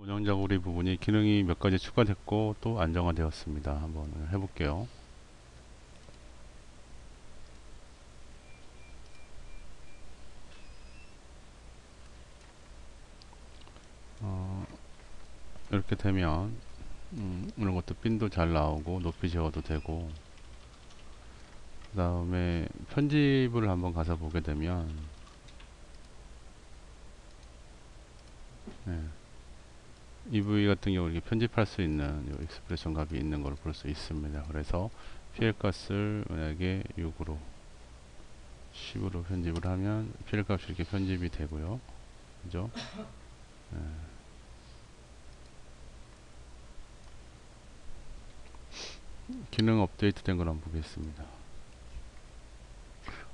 운영자고리 부분이 기능이 몇 가지 추가됐고 또 안정화되었습니다. 한번 해볼게요. 어, 이렇게 되면 음, 이런 것도 핀도 잘 나오고 높이 재워도 되고 그 다음에 편집을 한번 가서 보게 되면 네. EV 같은 경우 이렇게 편집할 수 있는 요 익스프레션 값이 있는 걸 볼 수 있습니다. 그래서 PL 값을 만약에 6으로 10으로 편집을 하면 PL 값이 이렇게 편집이 되고요. 그죠? 네. 기능 업데이트 된 걸 한번 보겠습니다.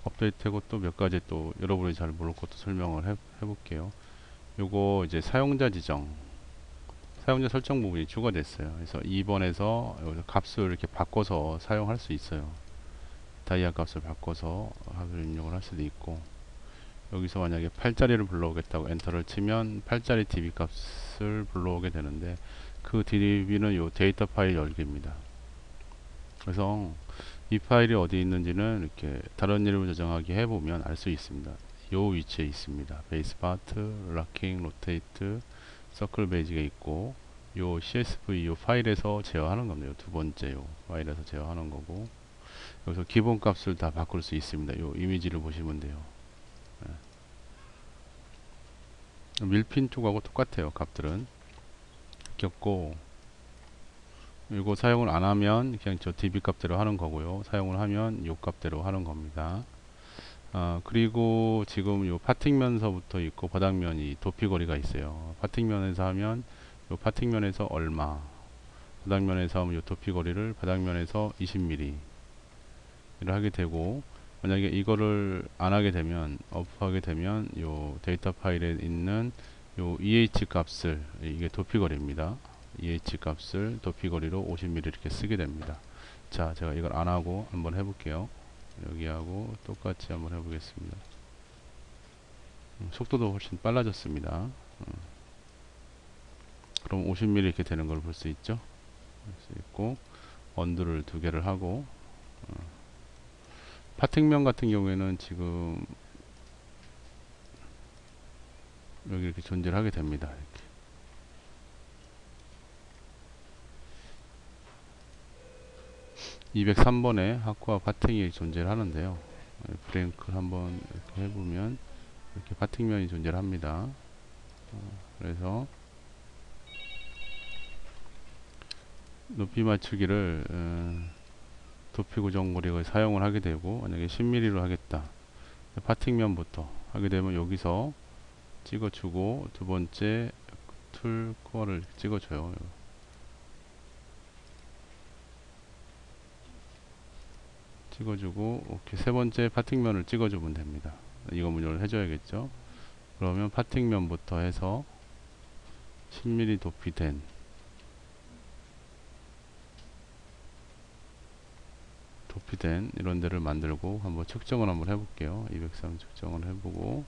업데이트하고 또 몇 가지 또 여러분이 잘 모를 것도 설명을 해, 해볼게요. 요거 이제 사용자 지정 사용자 설정 부분이 추가됐어요. 그래서 2번에서 여기서 값을 이렇게 바꿔서 사용할 수 있어요. 다이아 값을 바꿔서 값을 입력을 할 수도 있고 여기서 만약에 8자리를 불러오겠다고 엔터를 치면 8자리 db 값을 불러오게 되는데 그 db는 요 데이터 파일 열기입니다. 그래서 이 파일이 어디 있는지는 이렇게 다른 이름을 저장하기 해보면 알 수 있습니다. 요 위치에 있습니다. 베이스 파트, 락킹, 로테이트, 서클 베이지가 있고 요 CSV 요 파일에서 제어하는 겁니다. 요두 번째 요 파일에서 제어하는 거고 여기서 기본 값을 다 바꿀 수 있습니다. 요 이미지를 보시면 돼요. 네. 밀핀 쪽하고 똑같아요. 값들은 겪고 이거 사용을 안 하면 그냥 저 db 값대로 하는 거고요. 사용을 하면 요 값대로 하는 겁니다. 아, 그리고 지금 요 파팅면서부터 있고 바닥면이 도피거리가 있어요. 파팅면에서 하면 요 파팅면에서 얼마 바닥면에서 하면 요 도피거리를 바닥면에서 20mm 를 하게 되고 만약에 이거를 안 하게 되면 업하게 되면 요 데이터 파일에 있는 요 EH 값을 이게 도피거리입니다. EH 값을 도피거리로 50mm 이렇게 쓰게 됩니다. 자, 제가 이걸 안 하고 한번 해볼게요. 여기하고 똑같이 한번 해보겠습니다. 음, 속도도 훨씬 빨라졌습니다. 음. 그럼 50mm 이렇게 되는 걸 볼 수 있죠? 볼 수 있고 언두를 두 개를 하고 어. 파팅면 같은 경우에는 지금 여기 이렇게 존재를 하게 됩니다. 이렇게. (203번에) 하쿠와 파팅이 존재를 하는데요. 브랭크를 한번 이렇게 해보면 이렇게 파팅면이 존재를 합니다. 어, 그래서 높이 맞추기를 어, 도피 고정 고리를 사용을 하게 되고 만약에 10mm로 하겠다. 파팅면부터 하게 되면 여기서 찍어주고 두 번째 툴 코어를 찍어줘요 찍어주고 이렇게 세 번째 파팅면을 찍어주면 됩니다. 이거 문제를 해줘야겠죠? 그러면 파팅면부터 해서 10mm 도피 된 도피된 이런 데를 만들고 한번 측정을 한번 해볼게요. 203 측정을 해보고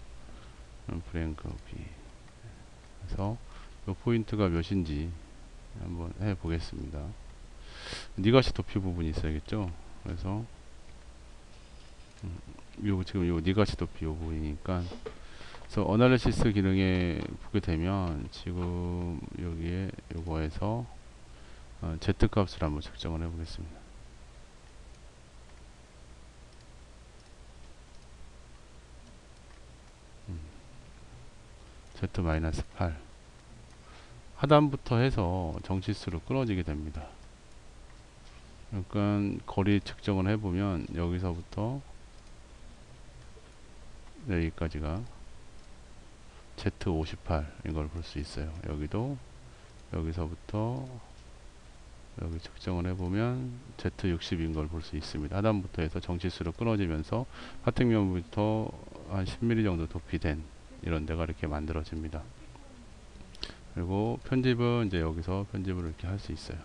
브랭크 B 그래서 이 포인트가 몇인지 한번 해보겠습니다. 니가시 도피 부분이 있어야겠죠? 그래서 음, 요 지금 요 니가시 도피 요 부분이니까. 그래서 어널리시스 기능에 보게 되면 지금 여기에 요거에서 어, Z 값을 한번 측정을 해 보겠습니다. Z-8 하단부터 해서 정치수로 끊어지게 됩니다. 그러니까 거리 측정을 해보면 여기서부터 여기까지가 Z58 이걸 볼 수 있어요. 여기도 여기서부터 여기 측정을 해보면 Z60인 걸 볼 수 있습니다. 하단부터 해서 정치수로 끊어지면서 파택면부터 한 10mm 정도 도피된 이런 데가 이렇게 만들어집니다. 그리고 편집은 이제 여기서 편집을 이렇게 할 수 있어요.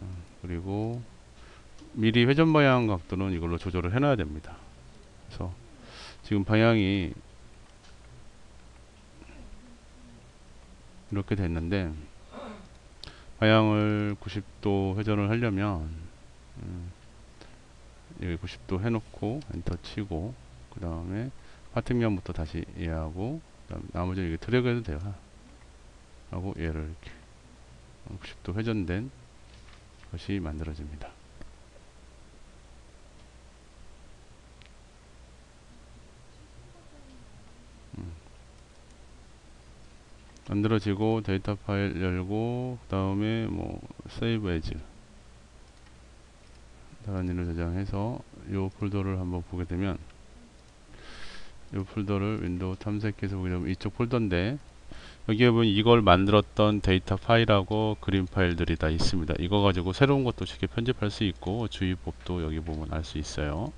음, 그리고 미리 회전 방향 각도는 이걸로 조절을 해놔야 됩니다. 그래서 지금 방향이 이렇게 됐는데 방향을 90도 회전을 하려면 음, 여기 90도 해놓고 엔터 치고 그 다음에 파팅면부터 다시 이해하고 나머지는 이게 드래그 해도 돼요. 하고 얘를 이렇게 90도 회전된 것이 만들어집니다 만들어지고 데이터 파일 열고 그 다음에 뭐 세이브 에즈 다른 일을 저장해서 이 폴더를 한번 보게 되면 이 폴더를 윈도우 탐색해서 보게 되면 이쪽 폴더인데 여기에 보면 이걸 만들었던 데이터 파일하고 그림 파일들이 다 있습니다. 이거 가지고 새로운 것도 쉽게 편집할 수 있고 주의법도 여기 보면 알 수 있어요.